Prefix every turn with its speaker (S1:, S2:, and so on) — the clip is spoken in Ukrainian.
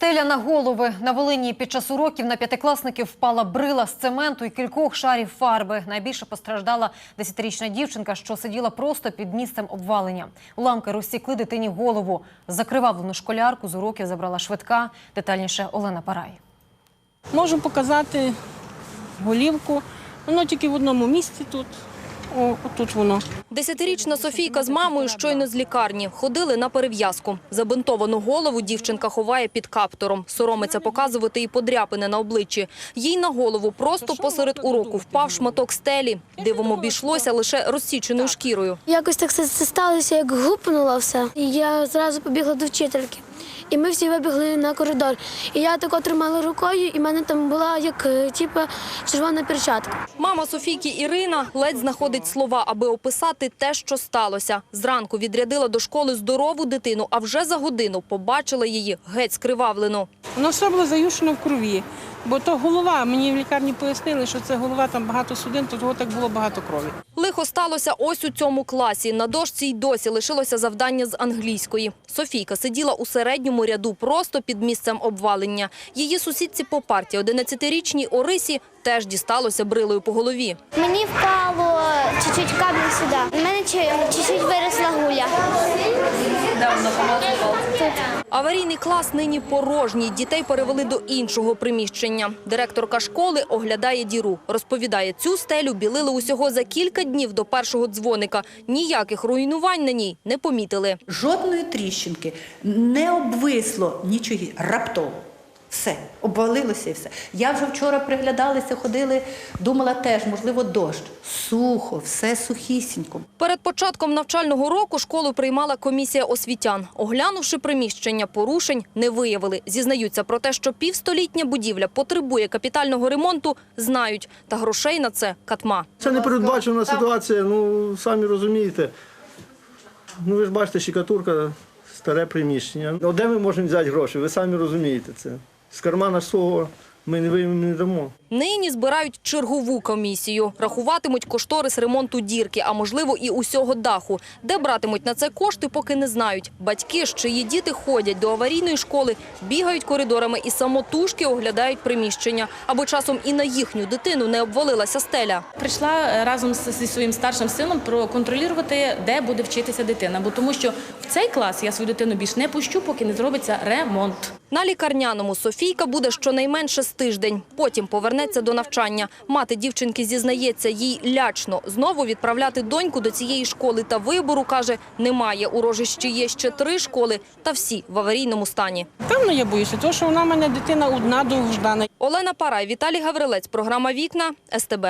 S1: Стеля на голови. На Волині під час уроків на п'ятикласників впала брила з цементу і кількох шарів фарби. Найбільше постраждала десятирічна дівчинка, що сиділа просто під місцем обвалення. Уламки розсікли дитині голову. Закривавлену школярку з уроків забрала швидка. Детальніше Олена Парай.
S2: Можу показати голівку. Воно тільки в одному місці тут. О, отут воно.
S3: Десятирічна Софійка з мамою щойно з лікарні. Ходили на перев'язку. Забинтовану голову дівчинка ховає під каптуром. Соромиться показувати і подряпини на обличчі. Їй на голову просто посеред уроку впав шматок стелі. Дивом обійшлося лише розсіченою шкірою.
S4: Якось так це, це сталося, як гупнуло все. І я зразу побігла до вчительки. І ми всі вибігли на коридор. І я тако тримала рукою, і в мене там була як типу, червона перчатка.
S3: Мама Софійки Ірина ледь знаходить слова, аби описати те, що сталося. Зранку відрядила до школи здорову дитину, а вже за годину побачила її геть скривавлену.
S2: Воно все було заюшено в крові. Бо то голова, мені в лікарні пояснили, що це голова, там багато судин, то того так було багато крові.
S3: Лихо сталося ось у цьому класі. На дошці й досі лишилося завдання з англійської. Софійка сиділа у середньому ряду просто під місцем обвалення. Її сусідці по парті, 11-річній Орисі, теж дісталося брилою по голові.
S4: Мені впало чуть-чуть кабель сюди. У мене чуть-чуть виросла гуля.
S3: Аварійний клас нині порожній. Дітей перевели до іншого приміщення. Директорка школи оглядає діру. Розповідає, цю стелю білили усього за кілька днів до першого дзвоника. Ніяких руйнувань на ній не помітили.
S5: Жодної тріщинки, не обвисло нічого, раптово. Все, обвалилося і все. Я вже вчора приглядалася, ходили, думала теж, можливо, дощ. Сухо, все сухісінько.
S3: Перед початком навчального року школу приймала комісія освітян. Оглянувши приміщення, порушень не виявили. Зізнаються про те, що півстолітня будівля потребує капітального ремонту, знають. Та грошей на це катма.
S6: Це непередбачена ситуація, ну самі розумієте. Ну ви ж бачите, щекатурка, старе приміщення. Ну, де ми можемо взяти гроші? Ви самі розумієте це. З кармана свого ми не виймемо, не дамо.
S3: Нині збирають чергову комісію. Рахуватимуть кошторис ремонту дірки, а можливо і усього даху. Де братимуть на це кошти, поки не знають. Батьки ж, чиї діти ходять до аварійної школи, бігають коридорами і самотужки оглядають приміщення, аби часом і на їхню дитину не обвалилася стеля.
S7: Прийшла е, разом зі своїм старшим сином проконтролювати, де буде вчитися дитина. Бо тому, що в цей клас я свою дитину більш не пущу, поки не зробиться ремонт.
S3: На лікарняному Софійка буде щонайменше тиждень. Потім повернеться до навчання. Мати дівчинки зізнається, їй лячно знову відправляти доньку до цієї школи. Та вибору, каже, немає. У Рожищі є ще три школи, та всі в аварійному стані.
S2: Певно, я боюся, тому що вона в мене дитина одна довждана.
S3: Олена Парай, Віталій Гаврилець. Програма «Вікна», СТБ.